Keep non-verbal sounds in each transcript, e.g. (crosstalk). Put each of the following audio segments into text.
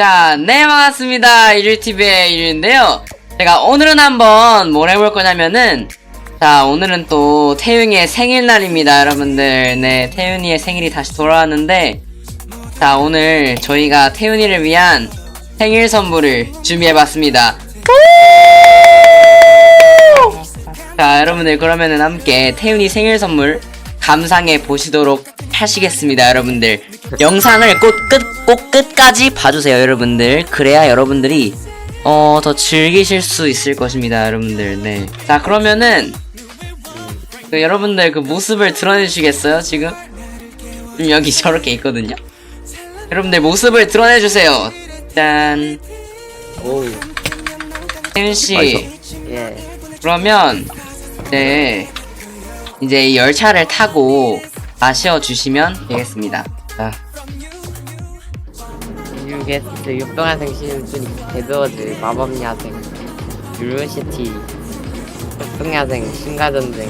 자, 네, 반갑습니다. 일일TV의 일일인데요. 제가 오늘은 한번 뭘 해볼 거냐면은, 자, 오늘은 또 태윤이의 생일날입니다, 여러분들. 네, 태윤이의 생일이 다시 돌아왔는데, 자, 오늘 저희가 태윤이를 위한 생일 선물을 준비해봤습니다. 자, 여러분들 그러면은 함께 태윤이 생일 선물 감상해 보시도록 하시겠습니다, 여러분들. 영상을 꼭 끝, 꼭 끝까지 봐주세요, 여러분들. 그래야 여러분들이 어, 더 즐기실 수 있을 것입니다, 여러분들. 네. 자, 그러면은 그 여러분들 그 모습을 드러내주시겠어요, 지금? 지금 여기 저렇게 있거든요. 여러분들 모습을 드러내주세요. 짠. 오, 태윤 씨. 예. 그러면 이제 이제 이 열차를 타고 마셔 주시면 되겠습니다. 자, 유게스트 육동야생 시즌2 데드워즈 마법야생 유로시티 육동야생 신가전쟁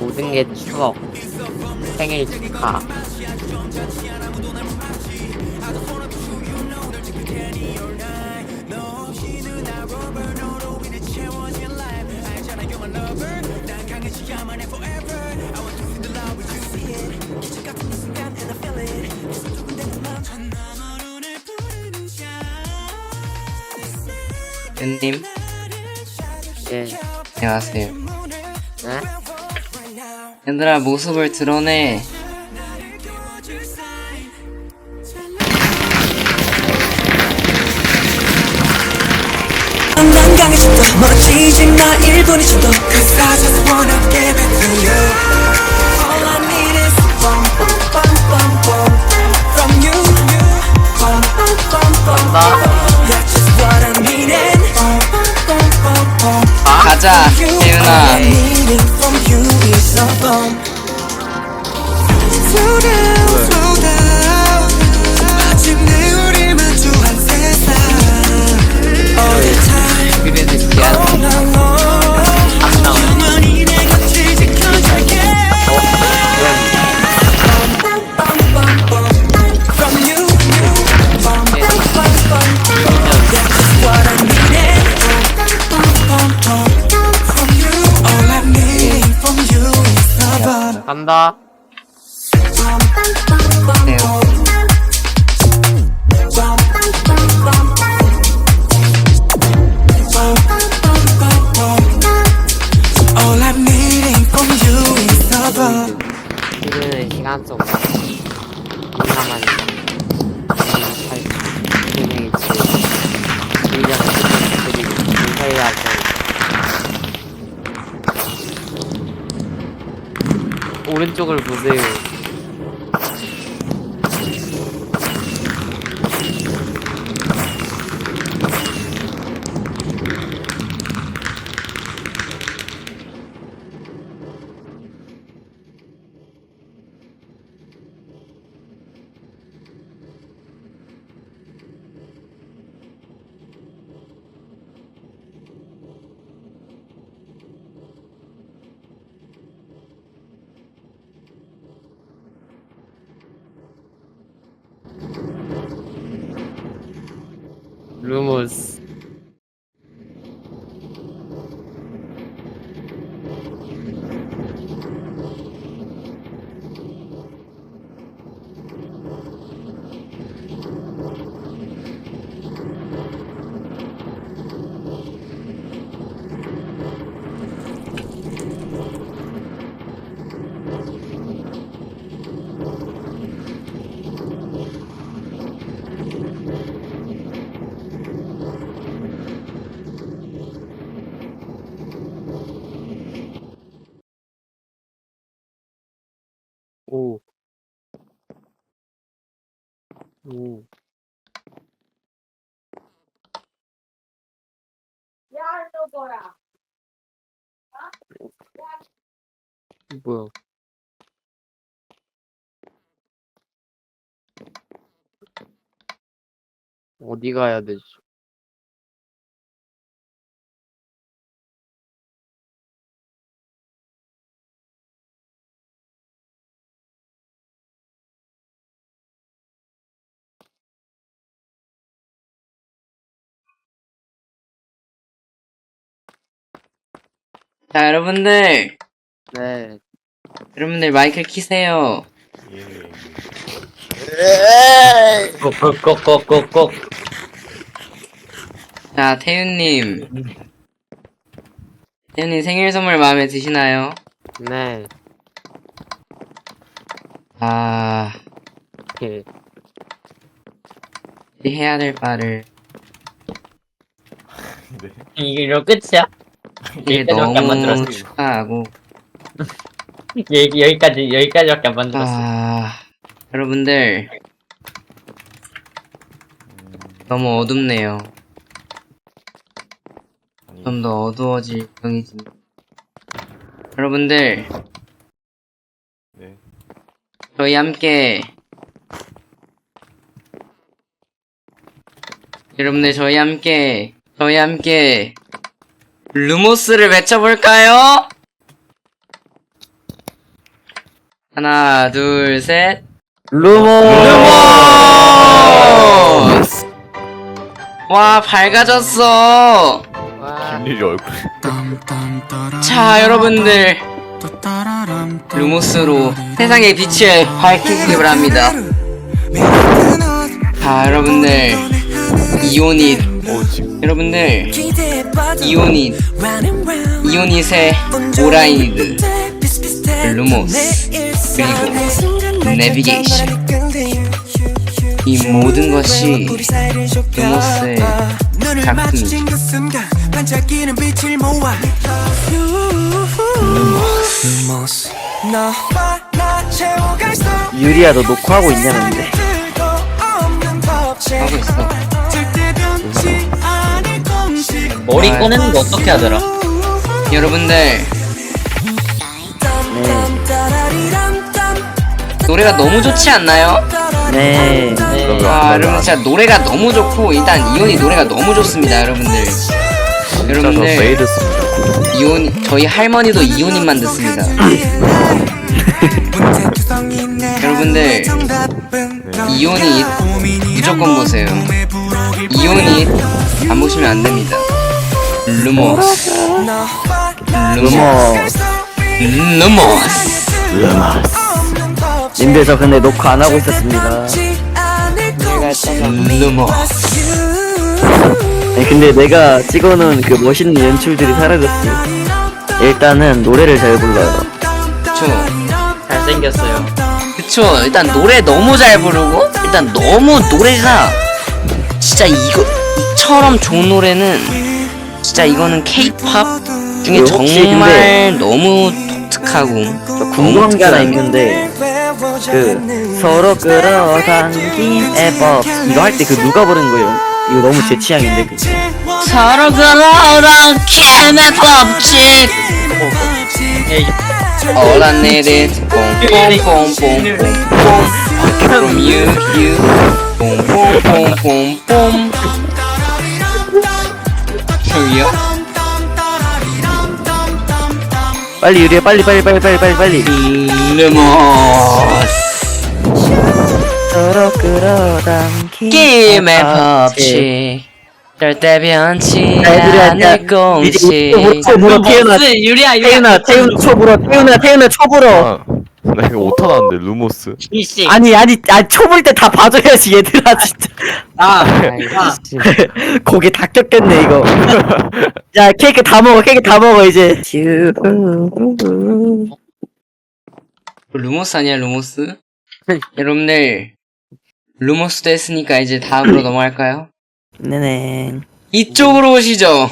모든 게 추억 생일 축하 윤님 예. 안녕하세요. 네? 얘들아 모습을 드러내. 멋지지 마 일본이 좀더 Cause I just wanna give it to you 오른쪽을 보세요 루무스 오. 오. 뭐야? 어디 가야 되지? 자, 여러분들. 네. 여러분들 마이크 키세요. 꼭꼭꼭꼭꼭꼭 자, 태윤님. 태윤님 생일 선물 마음에 드시나요? 네. 아, 예. 해야 될 바를. 이게 이거 끝이야? 이게 여기까지밖에 안 너무 만들었어 축하하고. (laughs) 여기, 여기까지 여기까지밖에 안 만들었어 아, 여러분들. 너무 어둡네요. 좀더 어두워질 병이지. 여러분들. 네. 저희 함께. 여러분들 저희 함께 저희 함께 루모스를 외쳐볼까요? 하나 둘 셋 루모! 루모스! 와 밝아졌어 와. 김일이 얼굴 자 여러분들 루모스로 세상의 빛을 밝히기 바랍니다 자 여러분들 이오닛 어 여러분들 이오닛 이오닛의 오라이드 루모스 그리고 내비게이션. 이 모든 것이 루모스의 수 유리야, 너 녹화하고 있냐는데. 하고 있어 머리 꺼내는 거 어떻게 하더라? 여러분들 네. 노래가 너무 좋지 않나요? 네. 아안 여러분 진짜 노래가 너무 좋고 일단 이온이 노래가 너무 좋습니다 여러분들 진짜 저 여러분들 씁니다 이온 저희 할머니도 이온이만 듣습니다 (laughs) 여러분들 이온이 무조건 보세요 이온이 안 보시면 안 됩니다 루모스 루모스 루모스 님들 저 근데 녹화 안 하고 있었습니다. 루모스 아니, 근데 내가 찍어놓은 그 멋있는 연출들이 사라졌어. 일단은 노래를 잘 불러요. 그쵸? 잘생겼어요. 그쵸? 일단 노래 너무 잘 부르고 일단 너무 노래가 진짜 이거 이처럼 좋은 노래는 진짜 이거는 케이팝 중에 그 정말 너무 독특하고 저 궁금한 게 하나 있는데 그 서로 끌어당긴 에버 이거 할 때 그 누가 부른 거예요? 이거 너무 제 취향인데 그거. 서로 그러던 캠의 법칙 에이 All I need is boom boom boom boom boom boom From you you boom boom boom boom boom 빨리 유리야 빨리 빨리 빨리 빨리 빨리 빨리. 루모스. 서로 끌어당긴 게임의. 법칙. 절대 변치 자, 얘들아, 않을 야, 공식. 이제 초 불어 태어나. 무슨 유리야 태윤아 태윤 초 불어 태윤아 태윤아 초 불어. 아, 나 이거 오타 나는데 루모스 이씨 아니 아니 아니 초불 때다 봐줘야지 얘들아 진짜. 아, (laughs) 아 고개 다 꼈겠네 이거. (laughs) 야 케이크 다 먹어 케이크 다 먹어 이제. 루모스 아니야 루모스? 여러분들 루모스도 했으니까 이제 다음으로 (laughs) 넘어갈까요? 네네. 이쪽으로 오시죠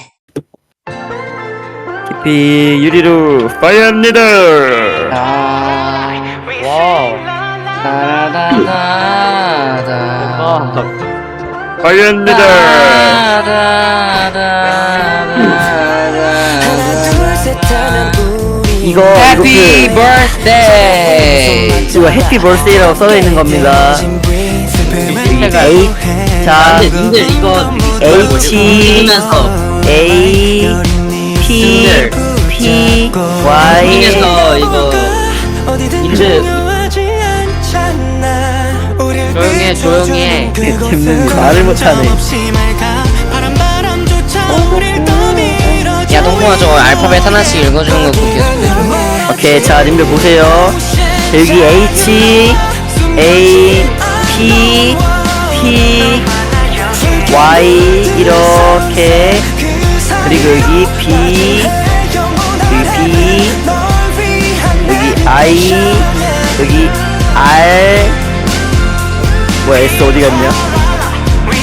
깊이 유리로 파이어니다. 아. 이거 Happy 이거 birthday! 그 이거 해피 벌스데이라고 써져 있는 겁니다. A 자 근데 님들 이거 H 찍으면서 A P P Y 이거 님들 조용해, 조용해. 잼는 말을 못하네. 야, 야 동동아 저 알파벳 하나씩 읽어주는 거 계속 해줘 오케이 자 님들 보세요 여기 H A P P Y 이렇게 그리고 여기 B 여기 B 여기 I 여기 R 뭐야 S 어디 갔냐?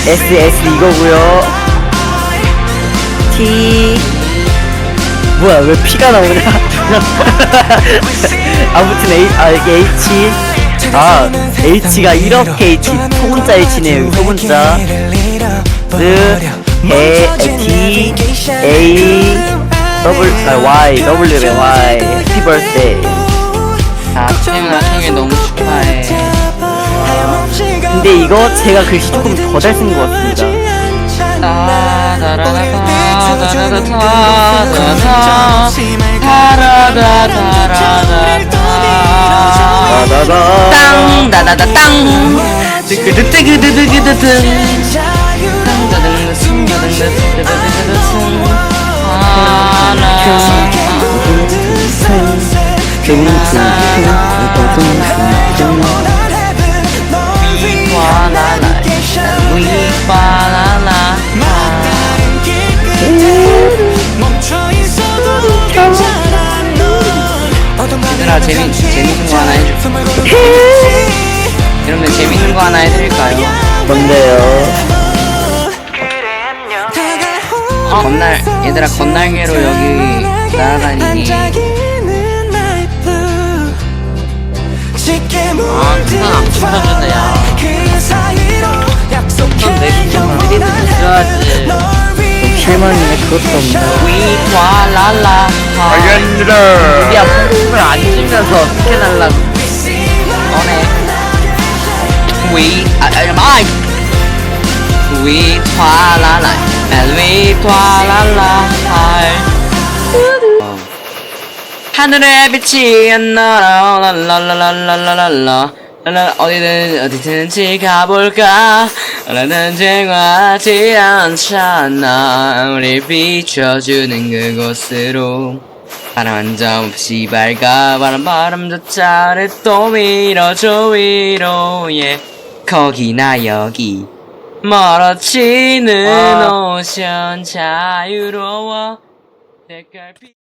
S S 이거고요. T. 뭐야 왜 P가 나오냐? (laughs) 아무튼 A, 아 H. 아 H가 이렇게 H 소문자 H네요 소문자. 스 해, T A W 아 Y W래 Y. 해피 버스데이 자 태훈아 생일 너무 이거 제가 글씨 조금 더 잘 쓴 것 같습니다 땅 다다다 땅 뜨그드 뜨그드 뜨그드 등 땅다등 승겨등 뜨그드 승 와라라 얘들아 재미, 재밌는 거 하나 해줘 여러분들 재밌는 거 하나 해드릴까요? 뭔데요 건날 얘들아 건날개로 여기 날아다니기 아, 그건 안 붙여주네, 야. 그건 내 미리도 있어야지. 실망이네 그것도 없네 위와라라. 우리야 콩콩을 안 주면서 어떻게 날라? 너네. 위 아, 아, 마이 위와라라. 위와라라. 하늘에 빛이 안 날아 랄랄랄랄랄랄라 랄라 어디든 어디든지 가볼까? 라는 쟁하지 않잖아. 우리 비춰주는 그곳으로. 바람 한 점 없이 밝아. 바람 바람조차 를 또 밀어줘 위로. 예. 거기나 여기. 멀어지는 오션 자유로워. 색깔 빛